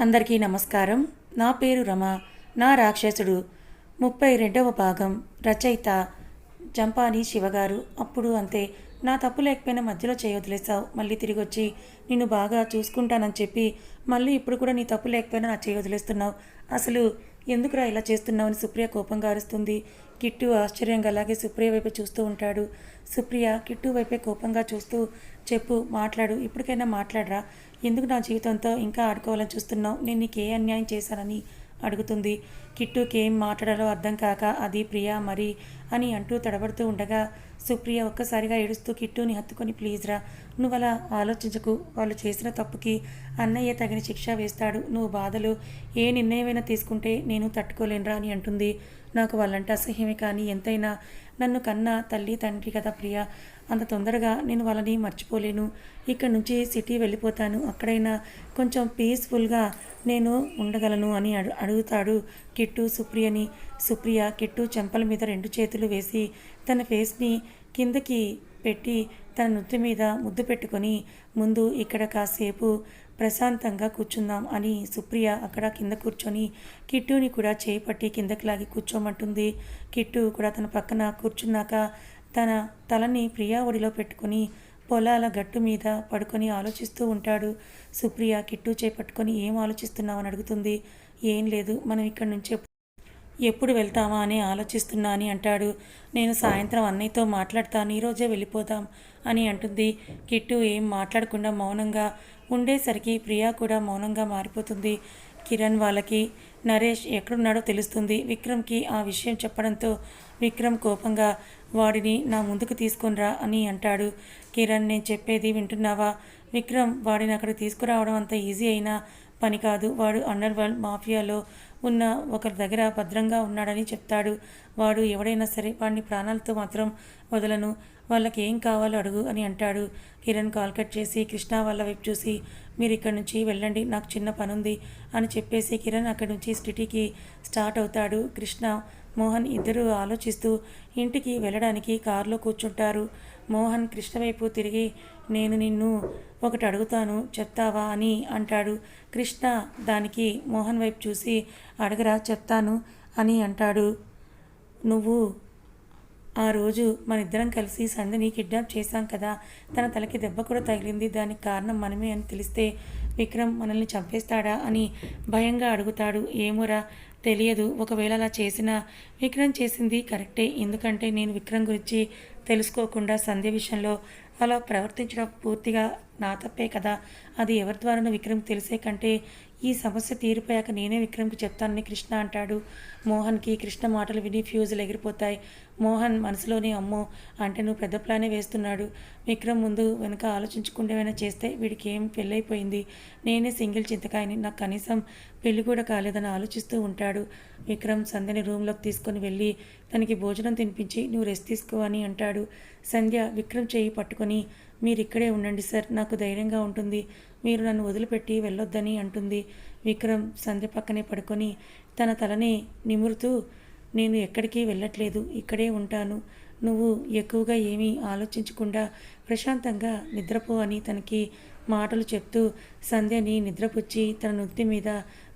అందరికీ నమస్కారం. నా పేరు రమ. నా రాక్షసుడు. ముప్పై రెండవ భాగం. రచయిత జంపాని శివగారు. అప్పుడు అంతే. నా తప్పు లేకపోయినా మధ్యలో చేయొదిలేసావు మళ్ళీ తిరిగి వచ్చి నిన్ను బాగా చూసుకుంటానని చెప్పి మళ్ళీ ఇప్పుడు కూడా నీ తప్పు లేకపోయినా నా చేయొదిలేస్తున్నావు. అసలు ఎందుకురా ఇలా చేస్తున్నావు అని సుప్రియ కోపంగా అరుస్తుంది. కిట్టు ఆశ్చర్యంగా అలాగే సుప్రియ వైపు చూస్తూ ఉంటాడు. సుప్రియ కిట్టు వైపే కోపంగా చూస్తూ చెప్పు మాట్లాడు. ఇప్పటికైనా మాట్లాడరా? ఎందుకు నా జీవితంతో ఇంకా ఆడుకోవాలని చూస్తున్నావు? నేను నీకు ఏ అన్యాయం చేశానని అడుగుతుంది. కిట్టుకి ఏం మాట్లాడాలో అర్థం కాక అది ప్రియా మరి అని అంటూ తడబడుతూ ఉండగా సుప్రియ ఒక్కసారిగా ఏడుస్తూ కిట్టుని హత్తుకొని ప్లీజ్ రా నువ్వు అలా ఆలోచించకు. వాళ్ళు చేసిన తప్పుకి అన్నయ్య తగిన శిక్ష వేస్తాడు. నువ్వు బాధలు ఏ నిర్ణయమైనా తీసుకుంటే నేను తట్టుకోలేనురా అని అంటుంది. నాకు వాళ్ళంటే అసహ్యమే కానీ ఎంతైనా నన్ను కన్నా తల్లి తండ్రి కదా ప్రియ. అంత తొందరగా నేను వాళ్ళని మర్చిపోలేను. ఇక్కడ నుంచి సిటీ వెళ్ళిపోతాను. అక్కడైనా కొంచెం పీస్ఫుల్గా నేను ఉండగలను అని అడు అడుగుతాడు కిట్టు సుప్రియని. సుప్రియ కిట్టు చెంపల మీద రెండు చేతులు వేసి తన ఫేస్ని కిందకి పెట్టి తన నుత్తి మీద ముద్దు పెట్టుకొని ముందు ఇక్కడ కాసేపు ప్రశాంతంగా కూర్చుందాం అని సుప్రియ అక్కడ కింద కూర్చొని కిట్టుని కూడా చేయి పట్టి కిందకి లాగి కూర్చోమంటుంది. కిట్టు కూడా తన పక్కన కూర్చున్నాక తన తలని ప్రియా ఒడిలో పెట్టుకొని పొలాల గట్టు మీద పడుకొని ఆలోచిస్తూ ఉంటాడు. సుప్రియ కిట్టు చేపట్టుకొని ఏం ఆలోచిస్తున్నావని అడుగుతుంది. ఏం లేదు మనం ఇక్కడి నుంచి ఎప్పుడు వెళ్తామా అని ఆలోచిస్తున్నా అని అంటాడు. నేను సాయంత్రం అన్నయ్యతో మాట్లాడతాను ఈరోజే వెళ్ళిపోతాం అని అంటుంది. కిట్టు ఏం మాట్లాడకుండా మౌనంగా ఉండేసరికి ప్రియా కూడా మౌనంగా మారిపోతుంది. కిరణ్ వాళ్ళకి నరేష్ ఎక్కడున్నాడో తెలుస్తుంది. విక్రమ్కి ఆ విషయం చెప్పడంతో విక్రమ్ కోపంగా వాడిని నా ముందుకు తీసుకొనిరా అని అంటాడు. కిరణ్ నేను చెప్పేది వింటున్నావా? విక్రమ్ వాడిని అక్కడ తీసుకురావడం అంత ఈజీ అయినా పని కాదు. వాడు అండర్ వరల్డ్ మాఫియాలో ఉన్న ఒకరి దగ్గర భద్రంగా ఉన్నాడని చెప్తాడు. వాడు ఎవడైనా సరే వాడిని ప్రాణాలతో మాత్రం వదలను. వాళ్ళకి ఏం కావాలో అడుగు అని అంటాడు. కిరణ్ కాల్ కట్ చేసి కృష్ణ వాళ్ళ వైపు చూసి మీరు ఇక్కడి నుంచి వెళ్ళండి నాకు చిన్న పని ఉంది అని చెప్పేసి కిరణ్ అక్కడి నుంచి సిటీకి స్టార్ట్ అవుతాడు. కృష్ణ మోహన్ ఇద్దరూ ఆలోచిస్తూ ఇంటికి వెళ్ళడానికి కారులో కూర్చుంటారు. మోహన్ కృష్ణ వైపు తిరిగి నేను నిన్ను ఒకటి అడుగుతాను చెప్తావా? అని అంటాడు. కృష్ణ దానికి మోహన్ వైపు చూసి అడగరా చెప్తాను అని అంటాడు. నువ్వు ఆ రోజు మన ఇద్దరం కలిసి సంధిని కిడ్నాప్ చేశాం కదా తన తలకి దెబ్బ కూడా తగిలింది. దానికి కారణం మనమే అని తెలిస్తే విక్రమ్ మనల్ని చంపేస్తాడా అని భయంగా అడుగుతాడు. ఏమోరా తెలియదు. ఒకవేళ అలా చేసినా విక్రమ్ చేసింది కరెక్టే. ఎందుకంటే నేను విక్రమ్ గురించి తెలుసుకోకుండా సంధ్య విషయంలో అలా ప్రవర్తించడం పూర్తిగా నా తప్పే కదా. అది ఎవరి ద్వారానో విక్రమ్ తెలిసే కంటే ఈ సమస్య తీరిపోయాక నేనే విక్రమ్కి చెప్తానని కృష్ణ అంటాడు. మోహన్కి కృష్ణ మాటలు విని ఫ్యూజులు ఎగిరిపోతాయి. మోహన్ మనసులోనే అమ్మో అంటే నువ్వు పెద్ద ప్లానే వేస్తున్నాడు. విక్రమ్ ముందు వెనక ఆలోచించకుండా చేస్తే వీడికి ఏం పెళ్ళైపోయింది? నేనే సింగిల్ చింతకాయని నాకు కనీసం పెళ్ళి కూడా కాలేదని ఆలోచిస్తూ ఉంటాడు. విక్రమ్ సంధ్యని రూమ్లోకి తీసుకొని వెళ్ళి తనకి భోజనం తినిపించి నువ్వు రెస్ట్ తీసుకో అని అంటాడు. సంధ్య విక్రమ్ చేయి పట్టుకొని మీరు ఇక్కడే ఉండండి సార్ నాకు ధైర్యంగా ఉంటుంది. మీరు నన్ను వదిలిపెట్టి వెళ్ళొద్దని అంటుంది. విక్రమ్ సంధ్య పక్కనే పడుకొని తన తలని నిమురుతూ నేను ఎక్కడికి వెళ్ళట్లేదు ఇక్కడే ఉంటాను. నువ్వు ఎక్కువగా ఏమీ ఆలోచించకుండా ప్రశాంతంగా నిద్రపో అని తనకి మాటలు చెప్తూ సంధ్యని నిద్రపుచ్చి తన నుత్తి మీద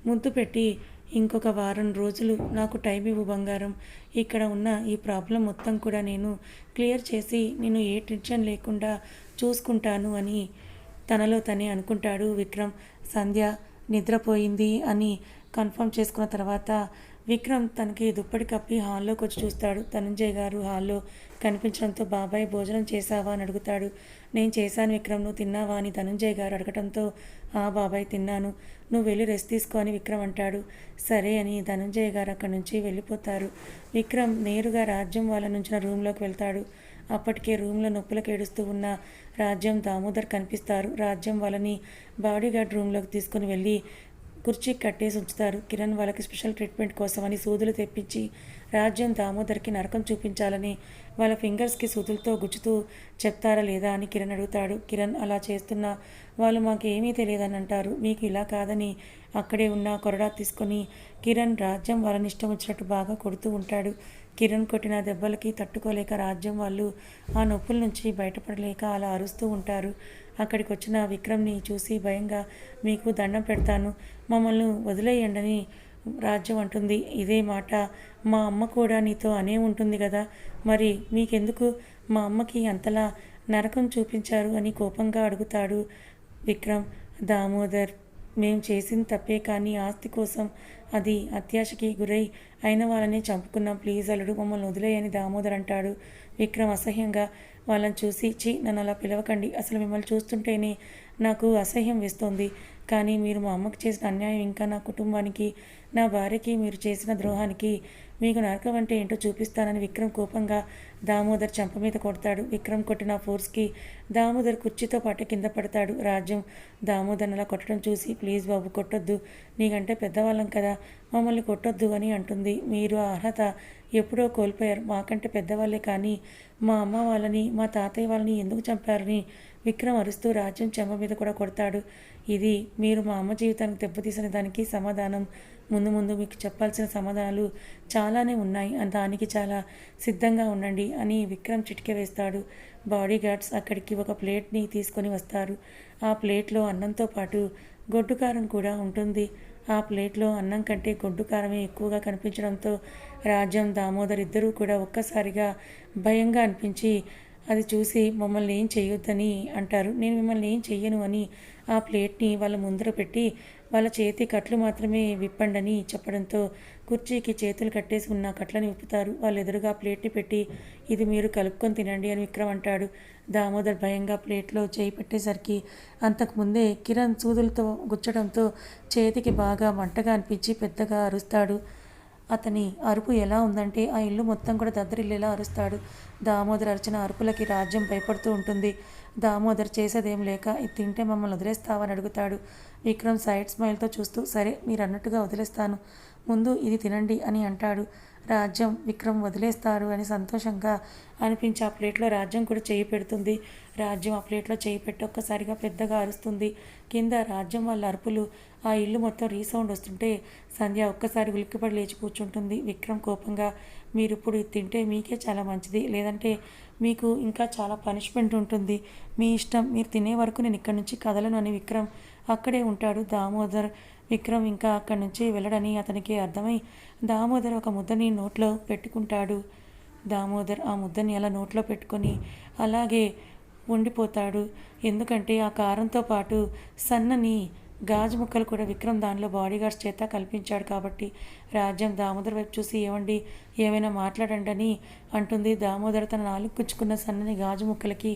ముద్దు పెట్టి ఇంకొక వారం రోజులు నాకు టైం ఇవ్వు బంగారం. ఇక్కడ ఉన్న ఈ ప్రాబ్లం మొత్తం కూడా నేను క్లియర్ చేసి నేను ఏ టెన్షన్ లేకుండా చూసుకుంటాను అని తనలో తనే అనుకుంటాడు విక్రమ్. సంధ్య నిద్రపోయింది అని కన్ఫర్మ్ చేసుకున్న తర్వాత విక్రమ్ తనకి దుప్పటి కప్పి హాల్లోకి వచ్చి చూస్తాడు. ధనంజయ్ గారు హాల్లో కనిపించడంతో బాబాయ్ భోజనం చేశావా? అని అడుగుతాడు. నేను చేశాను విక్రమ్ నువ్వు తిన్నావా అని ధనంజయ్ గారు అడగటంతో ఆ బాబాయ్ తిన్నాను. నువ్వు వెళ్ళి రెస్ట్ తీసుకో అని విక్రమ్ అంటాడు. సరే అని ధనంజయ్ గారు అక్కడి నుంచి వెళ్ళిపోతారు. విక్రమ్ నేరుగా రాజ్యం వాళ్ళ నుంచిన రూమ్లోకి వెళ్తాడు. అప్పటికే రూమ్లో నొప్పులకు ఏడుస్తూ ఉన్న రాజ్యం దామోదర్ కనిపిస్తారు. రాజ్యం వాళ్ళని బాడీగార్డ్ రూమ్లోకి తీసుకుని వెళ్ళి కుర్చీ కట్టేసి ఉంచుతారు. కిరణ్ వాళ్ళకి స్పెషల్ ట్రీట్మెంట్ కోసమని సూదులు తెప్పించి రాజ్యం దామోదర్కి నరకం చూపించాలని వాళ్ళ ఫింగర్స్కి సుతులతో గుచ్చుతూ చెప్తారా లేదా అని కిరణ్ అడుగుతాడు. కిరణ్ అలా చేస్తున్నా. వాళ్ళు మాకు ఏమీ తెలియదని అంటారు మీకు ఇలా కాదని అక్కడే ఉన్న కొరడా తీసుకొని కిరణ్ రాజ్యం వాళ్ళని ఇష్టం వచ్చినట్టు బాగా కొడుతూ ఉంటాడు. కిరణ్ కొట్టిన దెబ్బలకి తట్టుకోలేక రాజ్యం వాళ్ళు ఆ నొప్పుల నుంచి బయటపడలేక అలా అరుస్తూ ఉంటారు. అక్కడికి వచ్చిన విక్రమ్ని చూసి భయంగా మీకు దండం పెడతాను. మమ్మల్ని వదిలేయండని రాజ్యం అంటుంది. ఇదే మాట మా అమ్మ కూడా నీతో అనే ఉంటుంది కదా. మరి మీకెందుకు మా అమ్మకి అంతలా నరకం చూపించారు అని కోపంగా అడుగుతాడు విక్రమ్. దామోదర్ మేము చేసిన తప్పే కానీ ఆస్తి కోసం అది అత్యాశకి గురై అయిన వాళ్ళని చంపుకున్నాం. ప్లీజ్ అల్లుడు మమ్మల్ని వదిలేయని దామోదర్ అంటాడు విక్రమ్ అసహ్యంగా. వాళ్ళని చూసి చీ నన్ను అలా పిలవకండి. అసలు మిమ్మల్ని చూస్తుంటేనే నాకు అసహ్యం వేస్తోంది. కానీ మీరు మా అమ్మకి చేసిన అన్యాయం ఇంకా నా కుటుంబానికి నా భార్యకి మీరు చేసిన ద్రోహానికి మీకు నరకం అంటే ఏంటో చూపిస్తానని విక్రమ్ కోపంగా దామోదర్ చెంప మీద కొడతాడు. విక్రమ్ కొట్టిన ఫోర్స్కి దామోదర్ కుర్చీతో పాటు కింద పడతాడు. రాజ్యం దామోదర్ అలా కొట్టడం చూసి ప్లీజ్ బాబు కొట్టొద్దు. నీకంటే పెద్దవాళ్ళం కదా. మమ్మల్ని కొట్టొద్దు అని అంటుంది. మీరు ఆ అర్హత ఎప్పుడో కోల్పోయారు. మాకంటే పెద్దవాళ్ళే కానీ మా అమ్మ వాళ్ళని మా తాతయ్య వాళ్ళని ఎందుకు చంపారని విక్రమ్ అరుస్తూ రాజ్యం చెంప మీద కూడా కొడతాడు. ఇది మీరు మా అమ్మ జీవితానికి దెబ్బతీసిన దానికి సమాధానం. ముందు ముందు మీకు చెప్పాల్సిన సమాధానాలు చాలానే ఉన్నాయి. దానికి చాలా సిద్ధంగా ఉండండి అని విక్రమ్ చిటికె వేస్తాడు. బాడీ గార్డ్స్ అక్కడికి ఒక ప్లేట్ని తీసుకొని వస్తారు. ఆ ప్లేట్లో అన్నంతో పాటు గొడ్డు కారం కూడా ఉంటుంది. ఆ ప్లేట్లో అన్నం కంటే గొడ్డు కారమే ఎక్కువగా కనిపించడంతో రాజ్యం దామోదర్ ఇద్దరూ కూడా ఒక్కసారిగా భయంగా అనిపించి అది చూసి మమ్మల్ని ఏం చేయొద్దని అంటారు. నేను మిమ్మల్ని ఏం చెయ్యను అని ఆ ప్లేట్ని వాళ్ళ ముందర పెట్టి వాళ్ళ చేతి కట్లు మాత్రమే విప్పండని చెప్పడంతో కుర్చీకి చేతులు కట్టేసి ఉన్న కట్లని విప్పుతారు. వాళ్ళు ఎదురుగా ప్లేట్ని పెట్టి ఇది మీరు కలుపుకొని తినండి అని విక్రమ్ అంటాడు. దామోదర్ భయంగా ప్లేట్లో చేయి పెట్టేసరికి అంతకుముందే కిరణ్ సూదులతో గుచ్చడంతో చేతికి బాగా మంటగా అనిపించి పెద్దగా అరుస్తాడు. అతని అరుపు ఎలా ఉందంటే ఆ ఇల్లు మొత్తం కూడా దద్దరిల్లేలా అరుస్తాడు. దామోదర్ అరిచిన అరుపులకి రాజ్యం భయపడుతూ ఉంటుంది. దామోదర్ చేసేదేం లేక ఇది తింటే మమ్మల్ని వదిలేస్తావని అడుగుతాడు. విక్రమ్ సైడ్ స్మైల్తో చూస్తూ సరే మీరు అన్నట్టుగా వదిలేస్తాను. ముందు ఇది తినండి అని అంటాడు. రాజ్యం విక్రమ్ వదిలేస్తారు అని సంతోషంగా అనిపించి ఆ ప్లేట్లో రాజ్యం కూడా చేయి పెడుతుంది. రాజ్యం ఆ ప్లేట్లో చేయి పెట్టి ఒక్కసారిగా పెద్దగా అరుస్తుంది. కింద రాజ్యం వాళ్ళ అరుపులు ఆ ఇల్లు మొత్తం రీసౌండ్ వస్తుంటే సంధ్య ఒక్కసారి ఉలిక్కిపడి లేచి కూర్చుంటుంది విక్రమ్ కోపంగా. మీరు ఇప్పుడు తింటే మీకే చాలా మంచిది. లేదంటే మీకు ఇంకా చాలా పనిష్మెంట్ ఉంటుంది. మీ ఇష్టం మీరు తినే వరకు నేను ఇక్కడి నుంచి కదలను అని విక్రమ్ అక్కడే ఉంటాడు దామోదర్ విక్రమ్ ఇంకా అక్కడి నుంచి వెళ్ళడని అతనికి అర్థమై దామోదర్ ఒక ముద్దని నోట్లో పెట్టుకుంటాడు. దామోదర్ ఆ ముద్దని అలా నోట్లో పెట్టుకొని అలాగే ఉండిపోతాడు. ఎందుకంటే ఆ కారంతో పాటు సన్నని గాజు ముక్కలు కూడా విక్రమ్ దానిలో బాడీగార్డ్స్ చేత కల్పించాడు కాబట్టి రాజ్యం దామోదర్ వైపు చూసి ఏమండి ఏమైనా మాట్లాడండి అని అంటుంది. దామోదర్ తన నాలుగు కుచ్చుకున్న సన్నని గాజు ముక్కలకి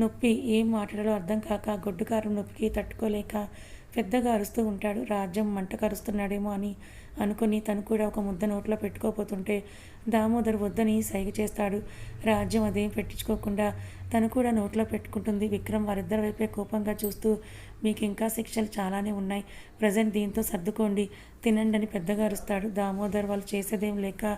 నొప్పి ఏం మాట్లాడాలో అర్థం కాక గొడ్డుకారం నొప్పికి తట్టుకోలేక పెద్దగా అరుస్తూ ఉంటాడు. రాజ్యం మంట కరుస్తున్నాడేమో అని అనుకుని తను కూడా ఒక ముద్ద నోట్లో పెట్టుకోపోతుంటే దామోదర్ వద్దని సైగ చేస్తాడు. రాజ్యం అదేం పెట్టించుకోకుండా తను కూడా నోట్లో పెట్టుకుంటుంది. విక్రమ్ వారిద్దరి వైపే కోపంగా చూస్తూ మీకు ఇంకా శిక్షలు చాలానే ఉన్నాయి. ప్రజెంట్ దీంతో సర్దుకోండి. తినండి అని పెద్దగా అరుస్తాడు. దామోదర్ వాళ్ళు చేసేదేం లేక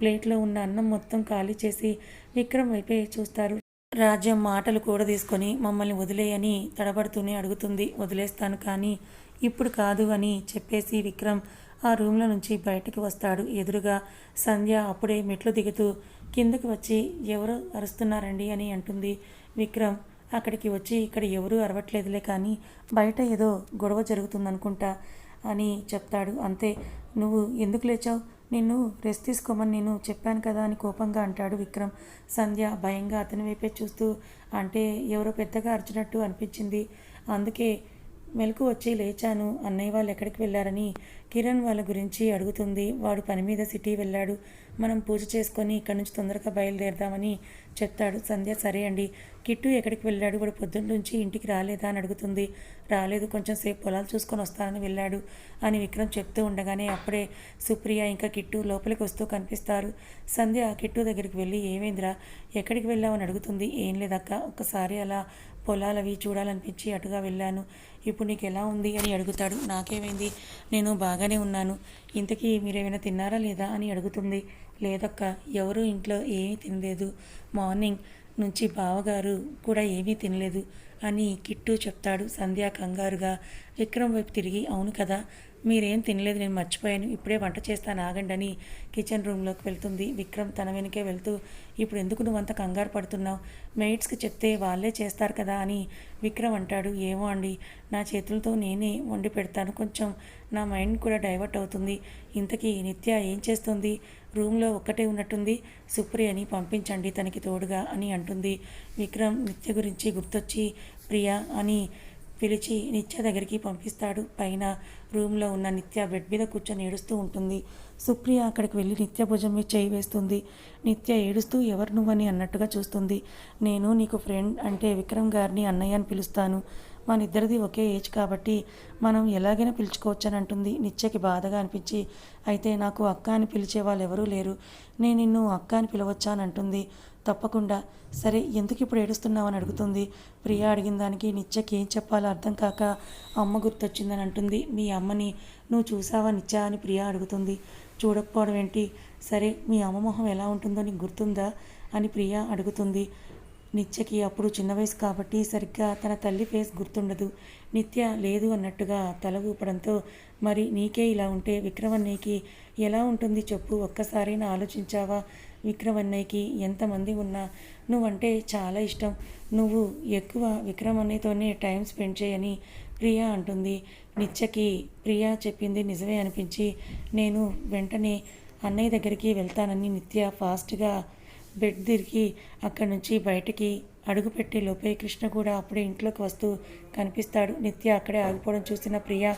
ప్లేట్లో ఉన్న అన్నం మొత్తం ఖాళీ చేసి విక్రమ్ వైపే చూస్తారు. రాజ్యం మాటలు కూడా తీసుకొని మమ్మల్ని వదిలేయని తడబడుతూనే అడుగుతుంది. వదిలేస్తాను కానీ ఇప్పుడు కాదు అని చెప్పేసి విక్రమ్ ఆ రూమ్లో నుంచి బయటకు వస్తాడు. ఎదురుగా సంధ్య అప్పుడే మెట్లు దిగుతూ కిందకి వచ్చి ఎవరు అరుస్తున్నారండి? అని అంటుంది విక్రమ్. అక్కడికి వచ్చి ఇక్కడ ఎవరూ అరవట్లేదులే కానీ బయట ఏదో గొడవ జరుగుతుందనుకుంటా అని చెప్తాడు. అంతే నువ్వు ఎందుకు లేచావు? నిన్ను రెస్ట్ తీసుకోమని నేను చెప్పాను కదా అని కోపంగా అంటాడు విక్రమ్. సంధ్య భయంగా అతని వైపే చూస్తూ అంటే ఎవరో పెద్దగా అరిచినట్టు అనిపించింది. అందుకే మెలకు వచ్చి లేచాను. అన్నయ్య వాళ్ళు ఎక్కడికి వెళ్ళారని కిరణ్ వాళ్ళ గురించి అడుగుతుంది. వాడు పని మీద సిటీ వెళ్ళాడు. మనం పూజ చేసుకొని ఇక్కడి నుంచి తొందరగా బయలుదేరదామని చెప్తాడు. సంధ్య సరే అండి. కిట్టు ఎక్కడికి వెళ్ళాడు? వాడు పొద్దున్న నుంచి ఇంటికి రాలేదా అని అడుగుతుంది. రాలేదు. కొంచెం సేపు పొలాలు చూసుకొని వస్తానని వెళ్ళాడు అని విక్రమ్ చెప్తూ ఉండగానే అప్పుడే సుప్రియ ఇంకా కిట్టు లోపలికి వస్తూ కనిపిస్తారు. సంధ్య కిట్టు దగ్గరికి వెళ్ళి ఏమైందిరా? ఎక్కడికి వెళ్ళావని అడుగుతుంది. ఏం లేదక్క. ఒక్కసారి అలా పొలాలవి చూడాలనిపించి అటుగా వెళ్ళాను. ఇప్పుడు నీకు ఎలా ఉంది అని అడుగుతాడు. నాకేమైంది? నేను బాగానే ఉన్నాను. ఇంతకీ మీరేమైనా తిన్నారా లేదా అని అడుగుతుంది. లేదక్క ఎవరు ఇంట్లో ఏమీ తినలేదు. మార్నింగ్ నుంచి బావగారు కూడా ఏమీ తినలేదు అని కిట్టు చెప్తాడు సంధ్యా కంగారుగా. విక్రమ్ వైపు తిరిగి అవును కదా మీరేం తినలేదు నేను మర్చిపోయాను. ఇప్పుడే వంట చేస్తాను ఆగండి అని కిచెన్ రూమ్లోకి వెళ్తుంది. విక్రమ్ తన వెనకే వెళ్తూ ఇప్పుడు ఎందుకు నువ్వు అంత కంగారు పడుతున్నావు? మెయిట్స్కి చెప్తే వాళ్ళే చేస్తారు కదా అని విక్రమ్ అంటాడు. ఏమో అండి నా చేతులతో నేనే వండి పెడతాను. కొంచెం నా మైండ్ కూడా డైవర్ట్ అవుతుంది. ఇంతకీ నిత్య ఏం చేస్తుంది? రూమ్లో ఒక్కటే ఉన్నట్టుంది. సుప్రియని పంపించండి తనకి తోడుగా అని అంటుంది. విక్రమ్ నిత్య గురించి గుర్తొచ్చి ప్రియా అని పిలిచి నిత్య దగ్గరికి పంపిస్తాడు. పైన రూమ్లో ఉన్న నిత్య బెడ్ మీద కూర్చొని ఏడుస్తూ ఉంటుంది. సుప్రియ అక్కడికి వెళ్ళి నిత్య భుజం మీద చేయి వేస్తుంది. నిత్య ఏడుస్తూ ఎవరు నువ్వని? అన్నట్టుగా చూస్తుంది. నేను నీకు ఫ్రెండ్ అంటే విక్రమ్ గారిని అన్నయ్య అని పిలుస్తాను. మన ఇద్దరిది ఒకే ఏజ్ కాబట్టి మనం ఎలాగైనా పిలుచుకోవచ్చు అని అంటుంది. నిత్యకి బాధగా అనిపించి అయితే నాకు అక్క అని పిలిచే వాళ్ళు ఎవరూ లేరు. నేను నిన్ను అక్క అని పిలవచ్చా? అని అంటుంది. తప్పకుండా. సరే ఎందుకు ఇప్పుడు ఏడుస్తున్నావు అని అడుగుతుంది? ప్రియా అడిగిన దానికి నిత్యకి ఏం చెప్పాలో అర్థం కాక అమ్మ గుర్తొచ్చిందని అంటుంది. మీ అమ్మని నువ్వు చూసావా నిత్య అని ప్రియా అడుగుతుంది. చూడకపోవడం ఏంటి? సరే మీ అమ్మ మొహం ఎలా ఉంటుందో నీకు గుర్తుందా అని ప్రియా అడుగుతుంది. నిత్యకి అప్పుడు చిన్న వయసు కాబట్టి సరిగ్గా తన తల్లి ఫేస్ గుర్తుండదు. నిత్య లేదు అన్నట్టుగా తల ఊపడంతో మరి నీకే ఇలా ఉంటే విక్రమన్నయ్యకి ఎలా ఉంటుంది చెప్పు? ఒక్కసారైనా ఆలోచించావా? విక్రమన్నయ్యకి ఎంతమంది ఉన్నా నువ్వంటే చాలా ఇష్టం. నువ్వు ఎక్కువ విక్రమన్నయ్యతోనే టైం స్పెండ్ చేయని ప్రియా అంటుంది. నిత్యకి ప్రియా చెప్పింది నిజమే అనిపించి నేను వెంటనే అన్నయ్య దగ్గరికి వెళ్తానని నిత్య ఫాస్ట్గా బెడ్ తిరిగి అక్కడి నుంచి బయటికి అడుగుపెట్టే లోపే కృష్ణ కూడా అప్పుడే ఇంట్లోకి వస్తూ కనిపిస్తాడు. నిత్య అక్కడే ఆగిపోవడం చూసిన ప్రియ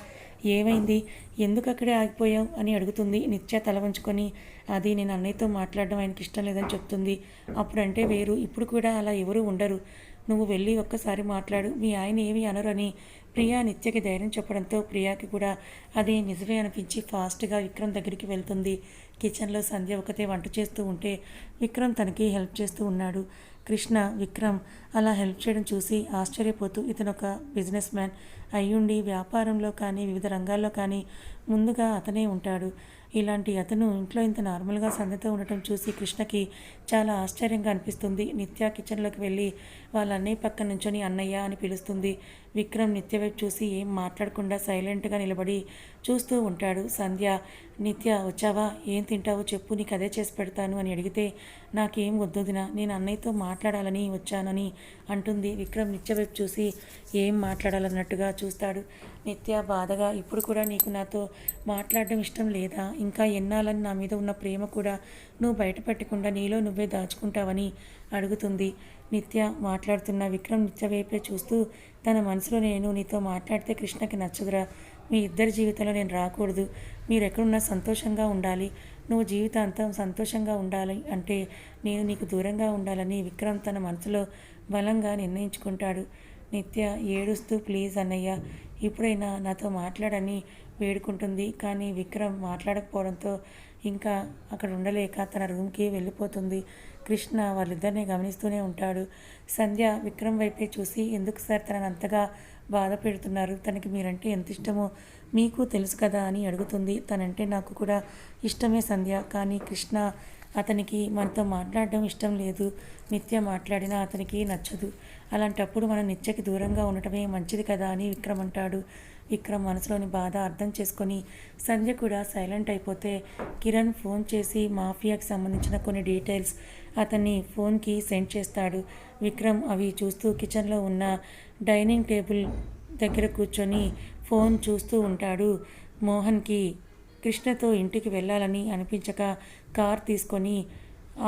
ఏమైంది? ఎందుకు అక్కడే ఆగిపోయావు? అని అడుగుతుంది నిత్య తల వంచుకొని. అది నేను అన్నయ్యతో మాట్లాడడం ఆయనకి ఇష్టం లేదని చెప్తుంది. అప్పుడంటే వేరు. ఇప్పుడు కూడా అలా ఎవరు ఉండరు. నువ్వు వెళ్ళి ఒక్కసారి మాట్లాడు. మీ ఆయన ఏమి అనరు అని ప్రియా నిత్యకి ధైర్యం చెప్పడంతో ప్రియాకి కూడా అది నిజమే అనిపించి ఫాస్ట్గా విక్రమ్ దగ్గరికి వెళ్తుంది. కిచెన్లో సంధ్య ఒకతే వంట చేస్తూ ఉంటే విక్రమ్ తనకి హెల్ప్ చేస్తూ ఉన్నాడు. కృష్ణ విక్రమ్ అలా హెల్ప్ చేయడం చూసి ఆశ్చర్యపోతూ ఇతను ఒక బిజినెస్ మ్యాన్ అయ్యుండి వ్యాపారంలో కానీ వివిధ రంగాల్లో కానీ ముందుగా అతనే ఉంటాడు. ఇలాంటి అతను ఇంట్లో ఇంత నార్మల్గా సందతో ఉండటం చూసి కృష్ణకి చాలా ఆశ్చర్యంగా అనిపిస్తుంది. నిత్య కిచెన్లోకి వెళ్ళి వాళ్ళ అన్నయ్య పక్కన నుంచొని అన్నయ్య అని పిలుస్తుంది. విక్రమ్ నిత్య వైపు చూసి ఏం మాట్లాడకుండా సైలెంట్గా నిలబడి చూస్తూ ఉంటాడు. సంధ్య నిత్య వచ్చావా? ఏం తింటావో చెప్పు నీకు అదే చేసి పెడతాను అని అడిగితే నాకేం వద్దుదిన నేను అన్నయ్యతో మాట్లాడాలని వచ్చానని అంటుంది. విక్రమ్ నిత్య వైపు చూసి ఏం మాట్లాడాలన్నట్టుగా చూస్తాడు. నిత్య బాధగా ఇప్పుడు కూడా నీకు నాతో మాట్లాడడం ఇష్టం లేదా? ఇంకా ఎన్నాలని నా మీద ఉన్న ప్రేమ కూడా నువ్వు బయటపెట్టకుండా నీలో నువ్వే దాచుకుంటావని అడుగుతుంది. నిత్య మాట్లాడుతున్న విక్రమ్ నిత్య వైపే చూస్తూ తన మనసులో నేను నీతో మాట్లాడితే కృష్ణకి నచ్చదురా. మీ ఇద్దరి జీవితంలో నేను రాకూడదు. మీరెక్కడున్నా సంతోషంగా ఉండాలి. నువ్వు జీవితాంతం సంతోషంగా ఉండాలి అంటే నేను నీకు దూరంగా ఉండాలని విక్రమ్ తన మనసులో బలంగా నిర్ణయించుకుంటాడు. నిత్య ఏడుస్తూ ప్లీజ్ అన్నయ్య ఇప్పుడైనా నాతో మాట్లాడని వేడుకుంటుంది. కానీ విక్రమ్ మాట్లాడకపోవడంతో ఇంకా అక్కడ ఉండలేక తన రూమ్కి వెళ్ళిపోతుంది. కృష్ణ వాళ్ళిద్దరిని గమనిస్తూనే ఉంటాడు. సంధ్య విక్రమ్ వైపే చూసి ఎందుకు సార్ తనని అంతగా బాధ పెడుతున్నారు? తనకి మీరంటే ఎంత ఇష్టమో మీకు తెలుసు కదా అని అడుగుతుంది. తనంటే నాకు కూడా ఇష్టమే సంధ్య. కానీ కృష్ణ అతనికి మనతో మాట్లాడడం ఇష్టం లేదు. నిత్య మాట్లాడినా అతనికి నచ్చదు. అలాంటప్పుడు మనం నిత్యకి దూరంగా ఉండటమే మంచిది కదా అని విక్రమ్ అంటాడు. విక్రమ్ మనసులోని బాధ అర్థం చేసుకొని సంధ్య కూడా సైలెంట్ అయిపోతే కిరణ్ ఫోన్ చేసి మాఫియాకి సంబంధించిన కొన్ని డీటెయిల్స్ అతన్ని ఫోన్కి సెండ్ చేస్తాడు. విక్రమ్ అవి చూస్తూ కిచెన్లో ఉన్న డైనింగ్ టేబుల్ దగ్గర కూర్చొని ఫోన్ చూస్తూ ఉంటాడు. మోహన్కి కృష్ణతో ఇంటికి వెళ్ళాలని అనిపించక కార్ తీసుకొని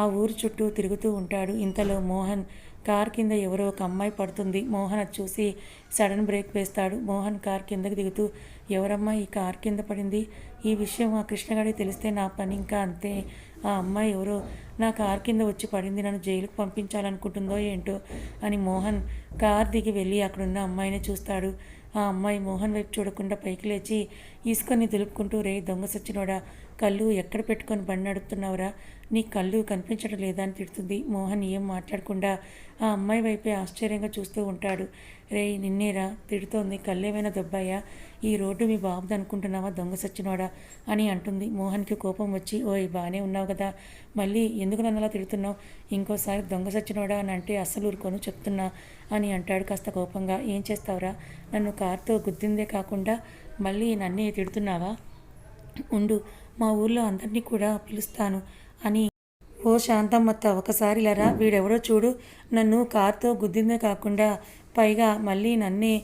ఆ ఊరు చుట్టూ తిరుగుతూ ఉంటాడు. ఇంతలో మోహన్ కార్ కింద ఎవరో ఒక అమ్మాయి పడుతుంది. మోహన్ అది చూసి సడన్ బ్రేక్ వేస్తాడు. మోహన్ కార్ కిందకి దిగుతూ ఎవరమ్మా ఈ కార్ కింద పడింది? ఈ విషయం ఆ కృష్ణగాడికి తెలిస్తే నా పని ఇంకా అంతే. ఆ అమ్మాయి ఎవరో నా కార్ కింద వచ్చి పడింది. నన్ను జైలుకు పంపించాలనుకుంటుందో ఏంటో? అని మోహన్ కార్ దిగి వెళ్ళి అక్కడున్న అమ్మాయిని చూస్తాడు. ఆ అమ్మాయి మోహన్ వైపు చూడకుండా పైకి లేచి ఇసుకని దులుపుకుంటూ రే దొంగ సచ్చినోడా కళ్ళు ఎక్కడ పెట్టుకొని బండి నడుపుతున్నావురా? నీ కళ్ళు కనిపించడం లేదా అని తిడుతుంది మోహన్ ఏం మాట్లాడకుండా. ఆ అమ్మాయి వైపే ఆశ్చర్యంగా చూస్తూ ఉంటాడు. రేయ్ నిన్నేరా? తిడుతోంది. కళ్ళేమైనా దెబ్బయ్యా ఈ రోడ్డు మీ బాబుది అనుకుంటున్నావా? దొంగ సచ్చినోడా? అని అంటుంది. మోహన్కి కోపం వచ్చి ఓయ్ బాగానే ఉన్నావు కదా. మళ్ళీ ఎందుకు నన్ను అలా తిడుతున్నావు? ఇంకోసారి దొంగ సచ్చినోడా అని అంటే అస్సలు ఊరుకోను చెప్తున్నా అని అంటాడు కాస్త కోపంగా. ఏం చేస్తావురా? నన్ను కారుతో గుద్దిందే కాకుండా మళ్ళీ నన్నే తిడుతున్నావా? ఉండు మా ఊర్లో అందరినీ కూడా పిలుస్తాను అని. ఓ శాంతమ్మత్త ఒకసారి లరా వీడెవడో చూడు. నన్ను కార్తో గుద్దిందే కాకుండా పైగా మళ్ళీ నన్నే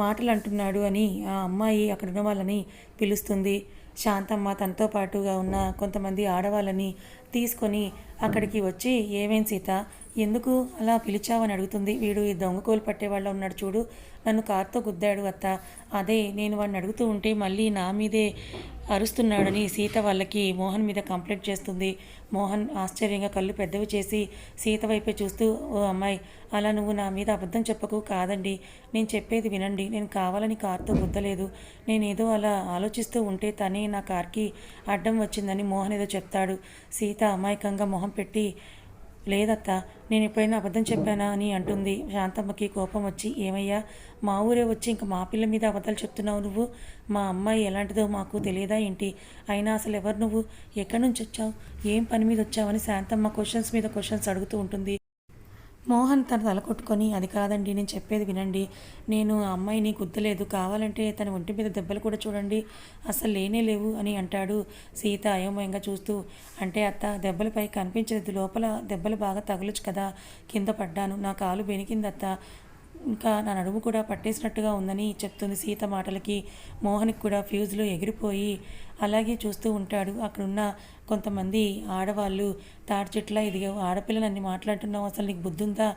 మాటలు అంటున్నాడు అని ఆ అమ్మాయి అక్కడ ఉన్న వాళ్ళని పిలుస్తుంది. శాంతమ్మ తనతో పాటుగా ఉన్న కొంతమంది ఆడవాళ్ళని తీసుకొని అక్కడికి వచ్చి ఏమేం సీత? ఎందుకు అలా పిలిచావని అడుగుతుంది. వీడు ఈ దొంగకోలు పట్టేవాళ్ళ ఉన్నాడు చూడు. నన్ను కార్తో గుద్దాడు అత్త. అదే నేను వాడిని అడుగుతూ ఉంటే మళ్ళీ నా మీదే అరుస్తున్నాడని సీత వాళ్ళకి మోహన్ మీద కంప్లైంట్ చేస్తుంది. మోహన్ ఆశ్చర్యంగా కళ్ళు పెద్దవి చేసి సీత వైపే చూస్తూ ఓ అమ్మాయి అలా నువ్వు నా మీద అబద్ధం చెప్పకు కాదండి. నేను చెప్పేది వినండి. నేను కావాలని కార్తో గుద్దలేదు. నేను ఏదో అలా ఆలోచిస్తూ ఉంటే తనే నా కార్కి అడ్డం వచ్చిందని మోహన్ ఏదో చెప్తాడు. సీత అమాయకంగా మొహం పెట్టి లేదత్తా నేను ఎప్పుడైనా అబద్ధం చెప్పానా అని అంటుంది. శాంతమ్మకి కోపం వచ్చి ఏమయ్యా మా ఊరే వచ్చి ఇంక మా పిల్ల మీద అబద్ధాలు చెప్తున్నావు నువ్వు? మా అమ్మాయి ఎలాంటిదో మాకు తెలియదా ఏంటి? అయినా అసలు ఎవరు నువ్వు? ఎక్కడి నుంచి వచ్చావు? ఏం పని మీద వచ్చావని శాంతమ్మ క్వశ్చన్స్ మీద క్వశ్చన్స్ అడుగుతూ ఉంటుంది. మోహన్ తన తల కొట్టుకొని అది కాదండి నేను చెప్పేది వినండి. నేను ఆ అమ్మాయిని గుద్దలేదు కావాలంటే తన ఒంటి మీద దెబ్బలు కూడా చూడండి. అసలు లేనే లేవు అని అంటాడు సీత అయోమయంగా చూస్తూ. అంటే అత్త దెబ్బలపై కనిపించలేదు లోపల దెబ్బలు బాగా తగలొచ్చు కదా. కింద పడ్డాను. నా కాలు బెనికింది అత్త. ఇంకా నా నడుము కూడా పట్టేసినట్టుగా ఉందని చెప్తుంది సీత మాటలకి. మోహన్కి కూడా ఫ్యూజులు ఎగిరిపోయి అలాగే చూస్తూ ఉంటాడు. అక్కడున్న కొంతమంది ఆడవాళ్ళు తాటి చెట్ల ఇదిగో ఆడపిల్లలన్నీ మాట్లాడుతున్నావు అసలు నీకు బుద్ధి ఉందా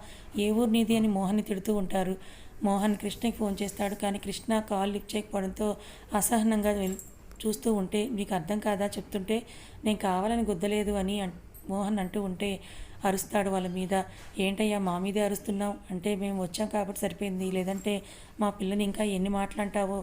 ఏ ఊరు నీది అని మోహన్ని తిడుతూ ఉంటారు. మోహన్ కృష్ణకి ఫోన్ చేస్తాడు కానీ కృష్ణ కాల్ లిఫ్ట్ చేయకపోవడంతో అసహనంగా చూస్తూ ఉంటే మీకు అర్థం కాదా? చెప్తుంటే నేను కావాలని గుద్దలేదు అని మోహన్ అంటూ ఉంటే అరుస్తాడు వాళ్ళ మీద. ఏంటయ్యా మా మీదే అరుస్తున్నావు? అంటే మేము వచ్చాం కాబట్టి సరిపోయింది. లేదంటే మా పిల్లని ఇంకా ఎన్ని మాట్లాంటావో?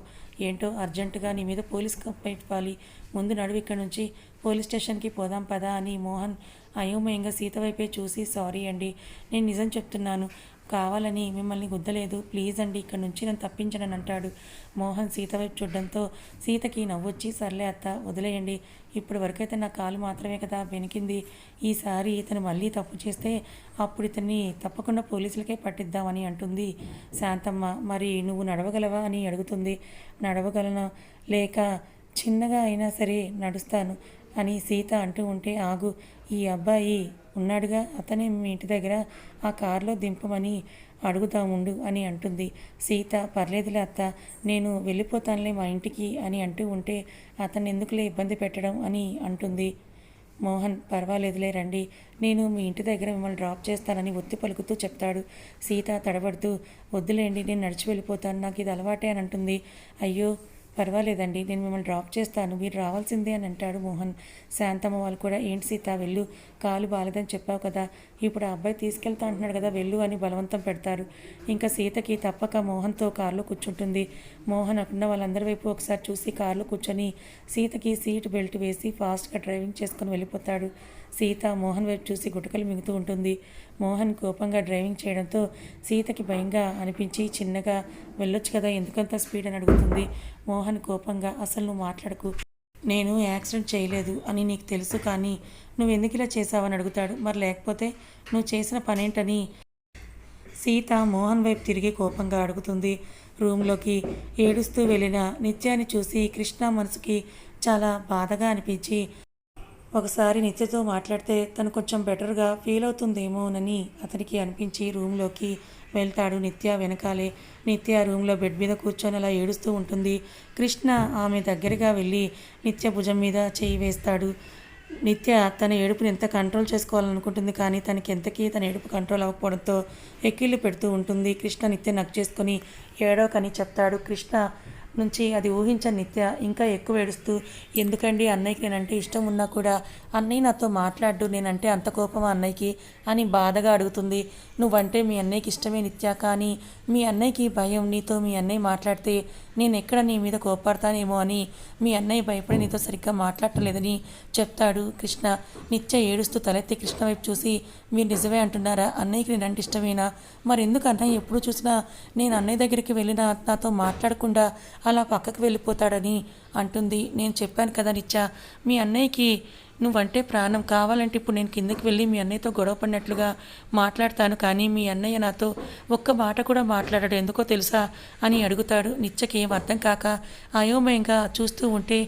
ఏంటో అర్జెంటుగా నీ మీద పోలీస్ కంప్లైంట్ ఇవ్వాలి. ముందు నడువు ఇక్కడ నుంచి పోలీస్ స్టేషన్కి పోదాం పదా అని మోహన్ అయోమయంగా సీత వైపే చూసి సారీ అండి నేను నిజం చెప్తున్నాను. కావాలని మిమ్మల్ని గుద్దలేదు. ప్లీజ్ అండి ఇక్కడ నుంచి నన్ను తప్పించనని అంటాడు మోహన్ సీత వైపు చూడడంతో సీతకి నవ్వొచ్చి సర్లే అత్త వదిలేయండి. ఇప్పటి వరకైతే నా కాలు మాత్రమే కదా వెనికింది. ఈసారి ఇతను మళ్ళీ తప్పు చేస్తే అప్పుడు ఇతన్ని తప్పకుండా పోలీసులకే పట్టిద్దామని అంటుంది శాంతమ్మ. మరి నువ్వు నడవగలవా? అని అడుగుతుంది. నడవగలను. లేక చిన్నగా అయినా సరే నడుస్తాను. అని సీత అంటూ ఉంటే ఆగు ఈ అబ్బాయి ఉన్నాడుగా అతనే మీ ఇంటి దగ్గర ఆ కారులో దింపమని అడుగుతాముండు అని అంటుంది. సీత పర్లేదులే అత్త నేను వెళ్ళిపోతానులే మా ఇంటికి అని అంటూ ఉంటే అతను ఎందుకులే ఇబ్బంది పెట్టడం అని అంటుంది. మోహన్ పర్వాలేదులే రండి నేను మీ ఇంటి దగ్గర మిమ్మల్ని డ్రాప్ చేస్తానని ఒత్తి పలుకుతూ చెప్తాడు. సీత తడబడుతూ వద్దులేండి నేను నడిచి వెళ్ళిపోతాను నాకు ఇది అలవాటే అని అంటుంది. అయ్యో పర్వాలేదండి నేను మిమ్మల్ని డ్రాప్ చేస్తాను మీరు రావాల్సిందే అని అంటాడు మోహన్. శాంతమ్మ వాళ్ళు కూడా ఏంటి సీత వెళ్ళు కాలు బాలేదని చెప్పావు కదా ఇప్పుడు ఆ అబ్బాయి తీసుకెళ్తా అంటున్నాడు కదా వెళ్ళు అని బలవంతం పెడతారు. ఇంకా సీతకి తప్పక మోహన్తో కారులో కూర్చుంటుంది. మోహన్ అక్కడ వాళ్ళందరి వైపు ఒకసారి చూసి కారులో కూర్చొని సీతకి సీట్ బెల్ట్ వేసి ఫాస్ట్గా డ్రైవింగ్ చేసుకుని వెళ్ళిపోతాడు. సీత మోహన్ వైపు చూసి గుటకలు మిగుతూ ఉంటుంది. మోహన్ కోపంగా డ్రైవింగ్ చేయడంతో సీతకి భయంగా అనిపించి చిన్నగా వెళ్ళొచ్చు కదా ఎందుకంత స్పీడ్ అని అడుగుతుంది. మోహన్ కోపంగా అసలు నువ్వు మాట్లాడకు. నేను యాక్సిడెంట్ చేయలేదు అని నీకు తెలుసు కానీ నువ్వు ఎందుకు ఇలా చేసావని అడుగుతాడు. మరి లేకపోతే నువ్వు చేసిన పనేంటని? సీత మోహన్ వైపు తిరిగి కోపంగా అడుగుతుంది. రూమ్లోకి ఏడుస్తూ వెళ్ళిన నిత్యాన్ని చూసి కృష్ణ మనసుకి చాలా బాధగా అనిపించి ఒకసారి నిత్యతో మాట్లాడితే తను కొంచెం బెటర్గా ఫీల్ అవుతుందేమోనని అతనికి అనిపించి రూమ్లోకి వెళ్తాడు నిత్య వెనకాలే. నిత్య రూమ్లో బెడ్ మీద కూర్చొని అలా ఏడుస్తూ ఉంటుంది. కృష్ణ ఆమె దగ్గరగా వెళ్ళి నిత్య భుజం మీద చేయి వేస్తాడు. నిత్య తన ఏడుపుని ఎంత కంట్రోల్ చేసుకోవాలనుకుంటుంది కానీ తనకి ఎంతకీ తన ఏడుపు కంట్రోల్ అవ్వకపోవడంతో ఎక్కిళ్ళు పెడుతూ ఉంటుంది. కృష్ణ నిత్య నక్ చేసుకొని ఏడోకని చెప్తాడు. కృష్ణ నుంచి అది ఊహించని నిత్య ఇంకా ఎక్కువ ఏడుస్తూ ఎందుకండి అన్నయ్యకి నేనంటే ఇష్టం ఉన్నా కూడా అన్నయ్య నాతో మాట్లాడు నేనంటే అంత కోపం అన్నయ్యకి? అని బాధగా అడుగుతుంది. నువ్వంటే మీ అన్నయ్యకి ఇష్టమే నిత్య కానీ మీ అన్నయ్యకి భయం. నీతో మీ అన్నయ్య మాట్లాడితే నేను ఎక్కడ నీ మీద కోపడతానేమో అని మీ అన్నయ్య భయపడి నీతో సరిగ్గా మాట్లాడలేదని చెప్తాడు కృష్ణ. నిత్య ఏడుస్తూ తలెత్తి కృష్ణ వైపు చూసి మీరు నిజమే అంటున్నారా? అన్నయ్యకి నేనంటే ఇష్టమేనా? మరి ఎందుకు అన్నయ్య ఎప్పుడు చూసినా నేను అన్నయ్య దగ్గరికి వెళ్ళినా నాతో మాట్లాడకుండా అలా పక్కకు వెళ్ళిపోతాడని అంటుంది. నేను చెప్పాను కదా నిత్య మీ అన్నయ్యకి నువ్వంటే ప్రాణం. కావాలంటే ఇప్పుడు నేను కిందకి వెళ్ళి మీ అన్నయ్యతో గొడవ పడినట్లుగా మాట్లాడతాను కానీ మీ అన్నయ్య నాతో ఒక్క మాట కూడా మాట్లాడాడు. ఎందుకో తెలుసా అని అడుగుతాడు. నిత్యకి ఏం అర్థం కాక అయోమయంగా చూస్తూ ఉంటే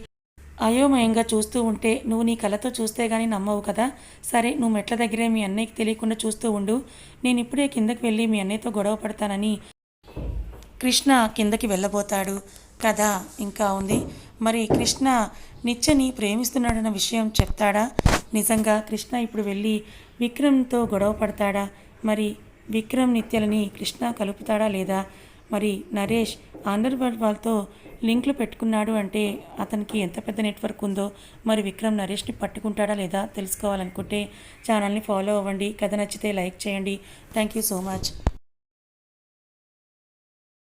అయోమయంగా చూస్తూ ఉంటే నువ్వు నీ కళతో చూస్తే కానీ నమ్మవు కదా? సరే నువ్వు మెట్ల దగ్గరే మీ అన్నయ్యకి తెలియకుండా చూస్తూ ఉండు. నేను ఇప్పుడే కిందకి వెళ్ళి మీ అన్నయ్యతో గొడవ పడతానని కృష్ణ కిందకి వెళ్ళబోతాడు. కథ ఇంకా ఉంది. మరి కృష్ణ నిత్యని ప్రేమిస్తున్నాడన్న విషయం చెప్తాడా? నిజంగా కృష్ణ ఇప్పుడు వెళ్ళి విక్రమ్తో గొడవ పడతాడా? మరి విక్రమ్ నిత్యలని కృష్ణ కలుపుతాడా లేదా? మరి నరేష్ అండర్ వాళ్ళతో లింక్లు పెట్టుకున్నాడు అంటే అతనికి ఎంత పెద్ద నెట్వర్క్ ఉందో మరి విక్రమ్ నరేష్ని పట్టుకుంటాడా లేదా తెలుసుకోవాలనుకుంటే ఛానల్ని ఫాలో అవ్వండి. కథ నచ్చితే లైక్ చేయండి. Thank you so much.